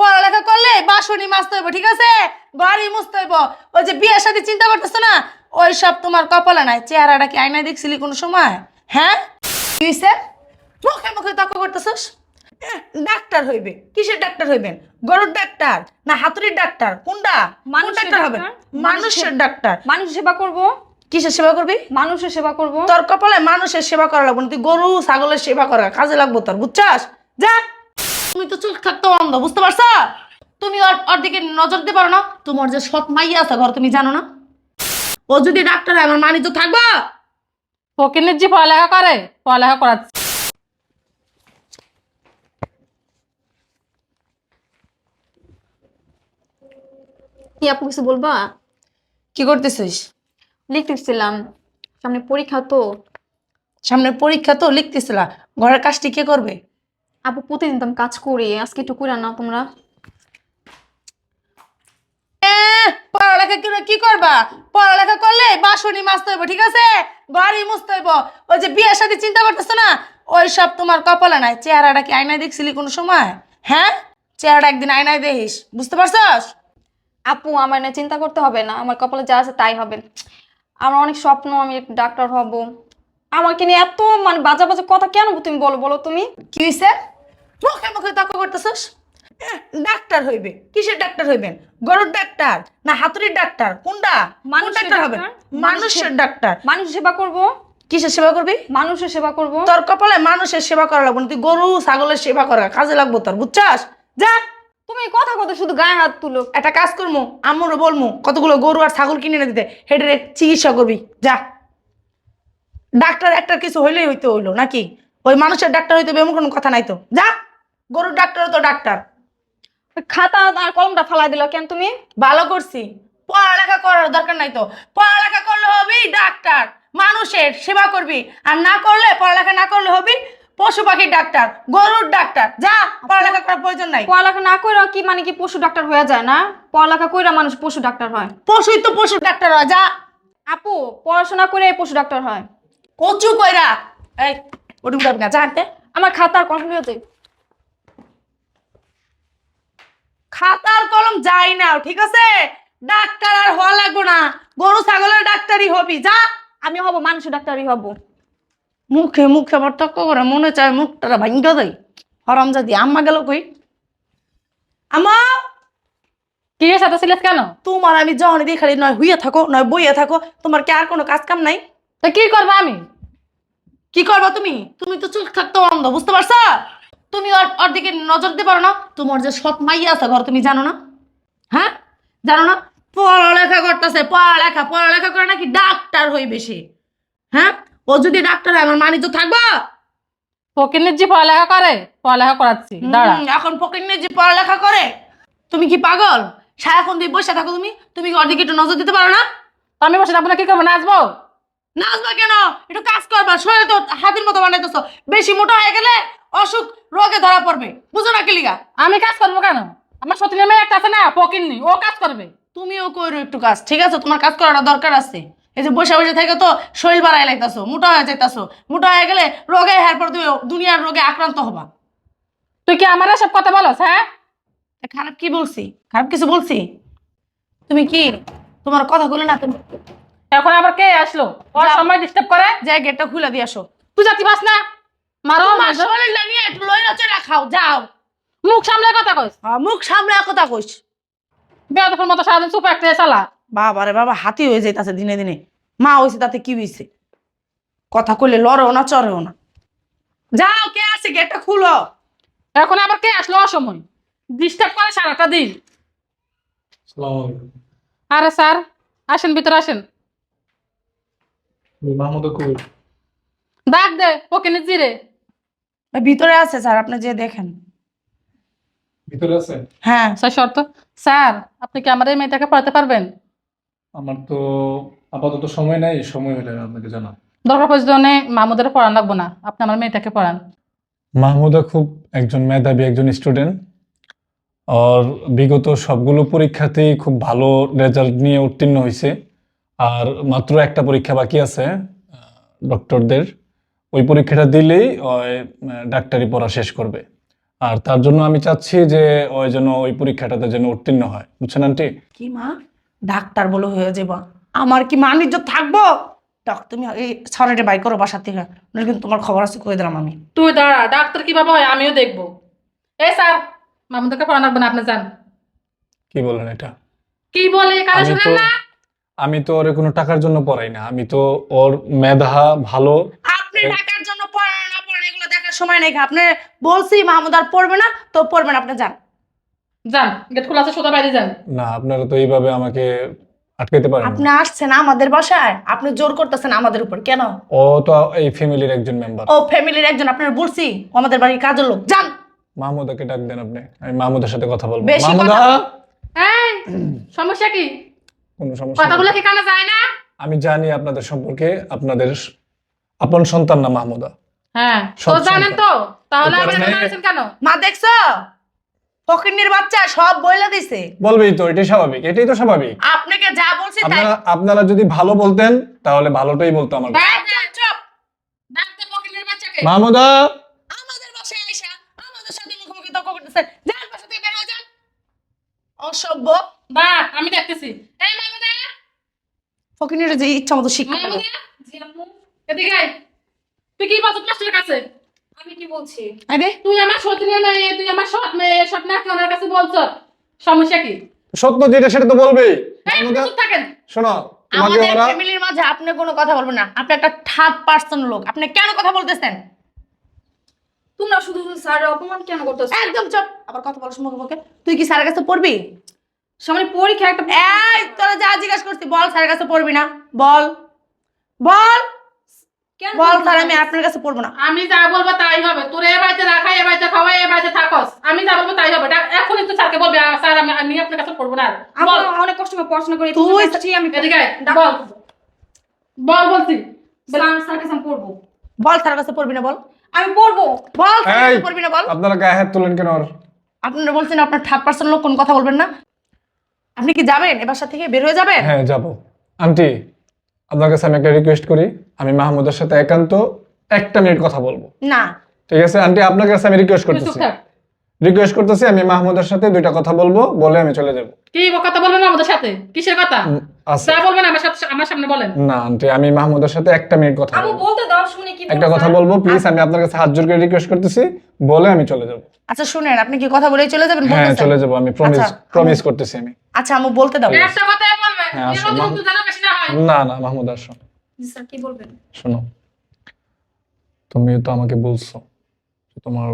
পড়ালেখা করলে বাসনি মাজতে হইব ঠিক আছে? বাড়ি মুছতে হইব। ওই যে বিয়ের সাথে চিন্তা করতেছো না? ওই সব তোমার কপালে নাই চেহারাটা কি আয়নায় দেখছিলি কোনো সময়? হ্যাঁ? হইছে? মুখে মুখে তর্ক করতেছস? ডাক্তার হইবে। কিসের ডাক্তার হইবেন গরুর ডাক্তার? না হাতুড়ির ডাক্তার? কোনটা? কোন মানুষের ডাক্তার হবে? মানুষের ডাক্তার। মানুষ সেবা করব। কিসের সেবা করবি? মানুষের সেবা করব। তোর কপালে মানুষের সেবা করা লাগবে না। তুই গরু ছাগলের সেবা করা কাজে লাগবো তোর বুঝছাস? যা। তুমি তো চোখ থাকতো অন্ধ বুঝতে পারছ? তুমি ওর ওর দিকে নজর দিতে পারো না। তোমার যে সৎ মাইয়া আছে ঘর তুমি জানো না? ও যদি ডাক্তার হয় আমার মানি তো থাকব। ফকিনের যে পড়ালেখা করে পড়ালেখা করাচ্ছে। কি আপু কিছু বলবা? কি করতেছিস? লিখতেছিলাম। সামনে পরীক্ষা তো। সামনে পরীক্ষা তো লিখতেছিলা। ঘরের কাজটি কে করবে? আপু প্রতিদিন তো কাজ করি আজকে একটু করে না তোমরা। পড়ালেখা কি করবা? পড়ালেখা করলে বাসনি মাজতে হইব ঠিক আছে? বাড়ি মুছতে হইব। ওই যে বিয়ের সাথে চিন্তা করতেছো না? ওই সব তোমার কপালে নাই। চেহারাটা কি আয়নায় দেখছিলি কোনো সময়? হ্যাঁ? চেহারাটা একদিন আয়নায় দেখিস বুঝতে পারছস? আপু আমার না চিন্তা করতে হবে না। আমার কপালে যা আছে তাই হবে। আমার অনেক স্বপ্ন আমি ডাক্তার হব। আমাকে নিয়ে এত মানে বাজা বাজে কথা কেন তুমি বলো বলো তুমি? কি হইছে? মুখে মুখে তর্ক করতেছস? ডাক্তার হইবে। কিসের ডাক্তার হইবেন? গরুর ডাক্তার না হাতুড়ির ডাক্তার? কোনটা? কোন মানুষের ডাক্তার ডাক্তার? মানুষের ডাক্তার। মানুষ সেবা করব? কিসের সেবা করবি? মানুষের সেবা করব? তোর কপালে মানুষের সেবা করা লাগবে না। তুই গরু ছাগলের সেবা করা কাজে লাগবো তোর বুঝছাস? যা। তুমি কথা কথা শুধু গায়ে হাত তুলো। একটা কাজ করব আমরও বলব কতগুলো গরু আর ছাগল কিনে এনে দিতে হেঁটে চিকিৎসা করবি। যা। ডাক্তার একটা কিছু হইলেই হইতে হইল নাকি? ওই মানুষের ডাক্তার হইতে হবে এমন কোনো কথা নাই তো। যা। গরুর ডাক্তারও তো ডাক্তার। খাতা আর কলমটা ফালাই দিল কেন তুমি? ভালো করছি। পড়ালেখা করার দরকার নাই তো। পড়ালেখা করলে হবি ডাক্তার। মানুষের সেবা করবি। আর না করলে পড়ালেখা না করলে হবি পশু পাখির ডাক্তার গরুর ডাক্তার। যা পড়ালেখা করার প্রয়োজন নাই। পড়ালেখা না করে কি মানে কি পশু ডাক্তার হয়ে যায় না? পড়ালেখা কইরা মানুষ পশু ডাক্তার হয়। পশুই তো পশু ডাক্তার হয় যা। আপু পড়াশোনা করে পশু ডাক্তার হয়। কচু কইরা। এই ওটি উঠাবি না জানতে আমার খাতার কলম হয়ে যায় খাতার কলম যাই না ঠিক আছে? ডাক্তার আর হওয়া লাগবো না। গরু ছাগলের ডাক্তারই হবি যা। আমি হব মানুষ ডাক্তারই হব। মুখে মুখে তক্ক করে মনে চায় মুখটা ভাঙ্গা দেয়। হরম জাদি আম্মা গেল কই? আমা কি রে সাথে ছিলিস কেন? তোমার আমি যখনই দিয়ে খালি নয় হুইয়া থাকো নয় বইয়া থাকো তোমার কি আর কোনো কাজ কাম নাই? তো কি করব আমি? কি করবা তুমি? তুমি তো চোখ থাকতো অন্ধ বুঝতে পারছ? তুমি ওর ওর দিকে নজর দিতে পারো না। তোমার যে সৎ মাইয়া আছে ঘর তুমি জানো না? হ্যাঁ? জানো না? পড়ালেখা করতেছে পড়ালেখা পড়ালেখা করে নাকি ডাক্তার হই বেশি। হ্যাঁ? ও যদি ডাক্তার হয় আমার মানি তো থাকব? ফকিনের যে পড়ালেখা করে? পড়ালেখা করাচ্ছি দাঁড়া। এখন পকেটে যে পড়ালেখা করে? তুমি কি পাগল? সারাক্ষণ দিয়ে বসে থাকো তুমি তুমি ওর দিকে একটু নজর দিতে পারো না? আমি বসে আপনার কি করব নাচবো? নাচবা কেন? একটু কাজ করবা শরীরে তো হাতির মতো বানাইতেছো। বেশি মোটা হয়ে গেলে অসুখ রোগে ধরা পড়বে। বুঝো না কিলিগা? আমি কাজ করব কেন? আমার সতীনের মেয়ে একটা আছে না ফকিরনি ও কাজ করবে। তুমিও করো একটু কাজ ঠিক আছে? তোমার কাজ করাটা দরকার আছে। এই যে বসে বসে থেকে তো শরীর বাড়াই লাগতেছো মোটা হয়ে যাইতাছো। মোটা হয়ে গেলে রোগে হের পর তুমি দুনিয়ার রোগে আক্রান্ত হবা। তুই কি আমার সব কথা বলস হ্যাঁ? খারাপ কি বলছি? খারাপ কিছু বলছি? তুমি কি তোমার কথা বলে না তুমি? এখন আবার কে আসলো? ওর। সময় ডিস্টার্ব করে? যে গেটটা খুলে দিয়ে আসো। তুই যাচ্ছি পাস না? মারো তোমার মারো। শরীরটা নিয়ে একটু খাও যাও। মুখ সামলে কথা কইস। আহ, মুখ সামনে কথা কইস। মতো সারাদিন চুপ একটা চালা। বাবা রে বাবা হাতি হয়ে যাইতাছে দিনে দিনে। মা হয়েছে তাতে কি হয়েছে কথা কইলে লড়েও না চড়েও না। যাও কে আছে? গেটটা খুলো। এখন আবার কে আসলো? অসময়। ডিস্টার্ব করে সারাটা দিন। আরে স্যার আসেন ভিতরে আসেন। আমি মাহমুদা ডাক দে ফকিনের জিরে। ওই ভিতরে আছে স্যার আপনি যে দেখেন। ভিতরে আছে? হ্যাঁ। স্যার শর্ত। স্যার আপনি কি আমার এই মেয়েটাকে পড়াতে পারবেন? আমার তো আপাতত সময় নাই সময় হলে আপনাকে জানাব। দরকার প্রয়োজনে মামুদের পড়ান লাগবো না। আপনি আমার মেয়েটাকে পড়ান। মাহমুদা খুব একজন মেধাবী একজন স্টুডেন্ট। আর বিগত সবগুলো পরীক্ষাতেই খুব ভালো রেজাল্ট নিয়ে উত্তীর্ণ হয়েছে আর মাত্র একটা পরীক্ষা বাকি আছে ডক্টরদের। ওই পরীক্ষাটা দিলেই ওই, ডাক্তারি পড়া শেষ করবে। আর তার জন্য আমি চাচ্ছি যে ওই জন্য ওই পরীক্ষাটাতে যেন উত্তীর্ণ হয়। বুঝছেন আন্টি? কি মা? ডাক্তার বলে হয়ে যাবা। আমার কি বাণিজ্য থাকব? ডাক তুমি এই সরাইটে বাই করো বাসার থেকে। নইলে কিন্তু তোমার খবর আছে কয়ে দিলাম আমি। তুই দাঁড়া ডাক্তার কীভাবে হয় আমিও দেখব। এ স্যার মামুদাকে পড়া লাগবে না আপনি যান। কি বলেন এটা? কি বলে আমি শুনেন না? আমি তো ওর কোনো টাকার জন্য পড়াই না। আমি তো ওর মেধা ভালো টাকার জন্য পড়েন না পড়েন এগুলো দেখার সময় নেই আপনি বলছি মাহমুদ আর পড়বে না তো পড়বে না আপনি যান। যান গেট খোলা আছে সোজা বাইরে যান। না আপনারা তো এইভাবে আমাকে আটকাইতে পারেন আপনি আসছেন আমাদের বাসায়? আপনি জোর করতেছেন আমাদের উপর কেন? ও তো এই ফ্যামিলির একজন মেম্বার ও ফ্যামিলির একজন আপনার বলছি আমাদের বাড়ির কাজের লোক। যান। মাহমুদাকে ডাক দেন আপনি আমি মাহমুদের সাথে কথা বলব। বেশি মাহমুদা! এই সমস্যা কি? কোনো সমস্যা কথাগুলো কি কানে যায় না? আমি জানি আপনাদের সম্পর্কে আপনাদের আপন সন্তান না মাহমুদা? হ্যাঁ তো জানেন তো তাহলে আপনি কেন? মা দেখছ? ফকিন্নির বাচ্চা সব বইলা দিছে। বলবেই তো এটাই স্বাভাবিক এটাই তো স্বাভাবিক। আপনাকে যা বলছি তাই। আপনারা আপনারা যদি ভালো বলতেন তাহলে ভালোটাই বলতো আমার কাছে। চুপ, চুপ। ডাকতে বাচ্চাকে। মাহমুদা! আমাদের বাসায় আইসা আমাদের সাথে মুখোমুখি তর্ক করতেছে। যান বাসা থেকে বের হয়ে যান। অসভ্য। বা আমি দেখতেছি। এই ফকিন্নির যে ইচ্ছা মতো শিক্ষা জি আম্মু। এদিকে তুই কি বলছিস মাস্টারের কাছে? আমি কি বলছি? আরে। তুই আমার সতীন মেয়ে তুই আমার সৎ মেয়ে সৎ নাকি ওনার কাছে বলছ সমস্যা কি? সত্য যেটা সেটা তো বলবেই এই মাহমুদা চুপ থাকেন। শোনো আমাদের ফ্যামিলির মাঝে আপনি কোনো কথা বলবেন না। আপনি একটা থার্ড পার্সন লোক। আপনি কেন কথা বলতেছেন? তোমরা শুধু শুধু স্যারের অপমান কেন করতেছো? একদম চুপ। আবার কথা বলার মুখে মুখে তুই কি স্যারের কাছে পড়বি? সামনে পরীক্ষা একটা এই তোরা যা জিজ্ঞাসা করছি বল স্যারের কাছে পড়বি না। বল। বল। বল পড়ব আমি আপনার কাছে পড়ব না। আমি যা বলব তাই হবে। তোর এ বাড়িতে রাখা এ বাড়িতে খাওয়া এ বাড়িতে থাকস। আমি যা বলব তাই হবে। এখনই তো স্যারকে বলবে স্যার আমি আমি আপনার কাছে পড়ব না। বল। অনেক কষ্ট করে পড়াশোনা করি তুই- তুই আমি এদিকে বল। বল বলছি। স্যার কাছে পড়ব। বল স্যারের কাছে পড়বি না বল। আমি পড়ব। বল না বল। আপনারা গায়ে হাত তোলেন কেন আপনারা বলছেন আপনার থার্ড পার্সন লোক কোন কথা বলবেন না। আপনি কি যাবেন? এবার বাসা থেকে বের হয়ে যাবেন? হ্যাঁ যাব। আন্টি আপনার কাছে আমি একটা রিকোয়েস্ট করি আমি মাহমুদের সাথে একান্ত একটা মিনিট কথা বলব। না। ঠিক আছে? আন্টি আপনার কাছে আমি রিকোয়েস্ট করতেছি। রিকোয়েস্ট করতেছি আমি মাহমুদের সাথে দুইটা কথা বলব বলে আমি চলে যাব। কি কথা বলবেন আমাদের সাথে? কিসের কথা? আচ্ছা যা বলবেন আমার সাথে আমার সামনে বলেন। না আন্টি আমি মাহমুদের সাথে একটা মিনিট কথা আমি বলতে দাও শুনে কি একটা কথা বলব প্লিজ আমি আপনার কাছে হাত জোর করে রিকোয়েস্ট করতেছি বলে আমি চলে যাব। আচ্ছা শুনেন আপনি কি কথা বলেই চলে যাবেন? হ্যাঁ চলে যাব আমি প্রমিস আচ্ছা, প্রমিস করতেছি আমি। আচ্ছা আমু বলতে দাও। একটা কথাই বলবে না না মাহমুদ আসো স্যার কি বলবেন? শোনো তুমি তো আমাকে বলছো তোমার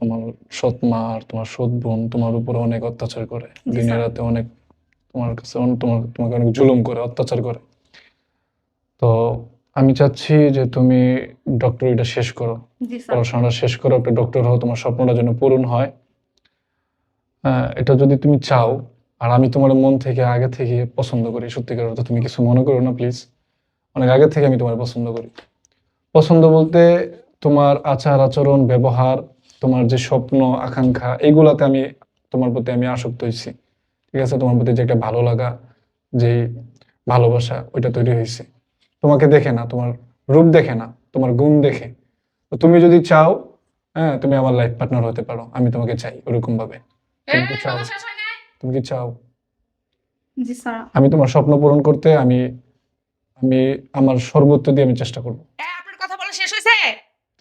তোমার সৎ মা আর তোমার সৎ বোন তোমার উপর অনেক অত্যাচার করে। দিনে রাতে অনেক তোমার কাছে তোমার তোমাকে অনেক জুলুম করে অত্যাচার করে। তো আমি চাচ্ছি যে তুমি ডক্টরিটা শেষ করো। পড়াশোনাটা শেষ করো একটা ডক্টর হও তোমার স্বপ্নটা যেন পূরণ হয়। এটা যদি তুমি চাও আর আমি তোমার মন থেকে আগে থেকে পছন্দ করি। সত্যিকার অর্থে তুমি কিছু মনে করো না প্লিজ অনেক আগে থেকে আমি তোমার পছন্দ করি। পছন্দ বলতে তোমার আচার আচরণ ব্যবহার তোমার যে স্বপ্ন আকাঙ্ক্ষা এগুলাতে আমি তোমার প্রতি আমি আসক্ত হয়েছি। ঠিক আছে? তোমার প্রতি যে একটা ভালো লাগা যে ভালোবাসা ওইটা তৈরি হয়েছে। তোমাকে দেখে না তোমার রূপ দেখে না তোমার গুণ দেখে। তো তুমি যদি চাও হ্যাঁ তুমি আমার লাইফ পার্টনার হতে পারো। আমি তোমাকে চাই ওরকম ভাবে তুমি চাও? তুমি কি চাও? জি স্যার। আমি তোমার স্বপ্ন পূরণ করতে আমি আমি আমার সর্বোচ্চ দিয়ে আমি চেষ্টা করব। আপনার কথা বলা শেষ হয়েছে?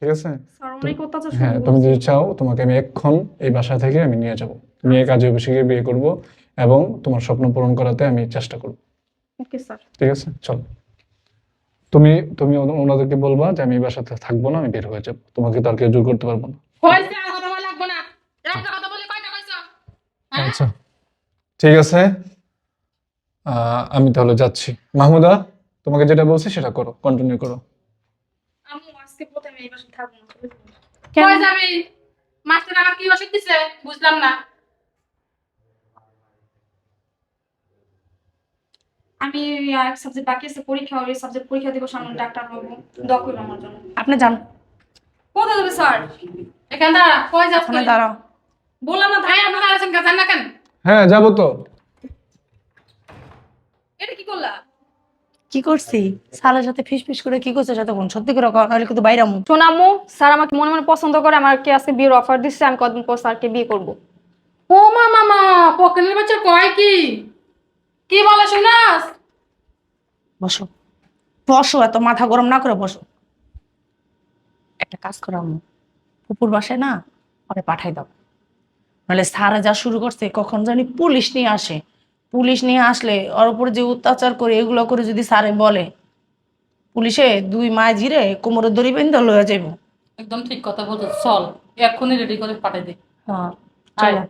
ঠিক আছে? স্যার অনেক অত্যাচার হ্যাঁ তুমি যদি চাও তোমাকে আমি এক্ষণ এই বাসা থেকে আমি নিয়ে যাব। নিয়ে কাজে অফিসে গিয়ে বিয়ে করব এবং তোমার স্বপ্ন পূরণ করাতে আমি চেষ্টা করব। Okay sir. ঠিক আছে? চলো। তুমি তুমি ওনাদেরকে বলবা যে আমি এই বাসাতে থাকব না আমি বের হয়ে যাব। তোমাকে তো আর কেউ জোর করতে পারব না। হয়েছে আর কথা বলা লাগবে না। একটা কথা বলি কয়টা কইছো? হ্যাঁ? আচ্ছা। ঠিক আছে? আহ, আমি তাহলে যাচ্ছি। মাহমুদা তোমাকে যেটা বলছি সেটা করো কন্টিনিউ করো। আমি আজকে প্রথমে এই বাসায় থাকব। না কই মাস্টার আবার কি ওষুধ দিছে? বুঝলাম না। আমি এক সাবজেক্ট বাকি আছে পরীক্ষা ওই সাবজেক্ট পরীক্ষা দিব সামনে ডাক্তার হব। দোয়া করবেন আমার জন্য। আপনি যান। কোথায় যাবে স্যার? এখান দাঁড়া কই যাস ওখানে দাঁড়াও। বললাম না ভাই আপনারা আছেন কাছেন না কেন? হ্যাঁ যাব তো। এটা কি করলা? কি করছি? স্যারের সাথে ফিস ফিস করে কি করছে সাথে কোন সত্যি করে কর নাহলে কিন্তু বাইরে আমু। শোনামু স্যার আমাকে মনে মনে পছন্দ করে আমাকে আজকে বিয়ের অফার দিচ্ছে আমি কদিন পর স্যারকে বিয়ে করব। ও মা মামা পকেটের বাচ্চা কয় কি? কি বলে শুনাস? বসো। বসো এত মাথা গরম না করে বসো। একটা কাজ করো আম্মু। পুকুর বাসায় না ওরে পাঠাই দাও। নাহলে সারা যা শুরু করছে কখন জানি পুলিশ নিয়ে আসে। পুলিশ নিয়ে আসলে ওর উপর যে অত্যাচার করে এগুলো করে যদি সারে বলে পুলিশে দুই মায় জিরে কোমরে দড়ি বেঁধে লয়ে যাইব। একদম ঠিক কথা বলছো চল এক্ষুনি রেডি করে পাঠাই দে। হ্যাঁ। চলো।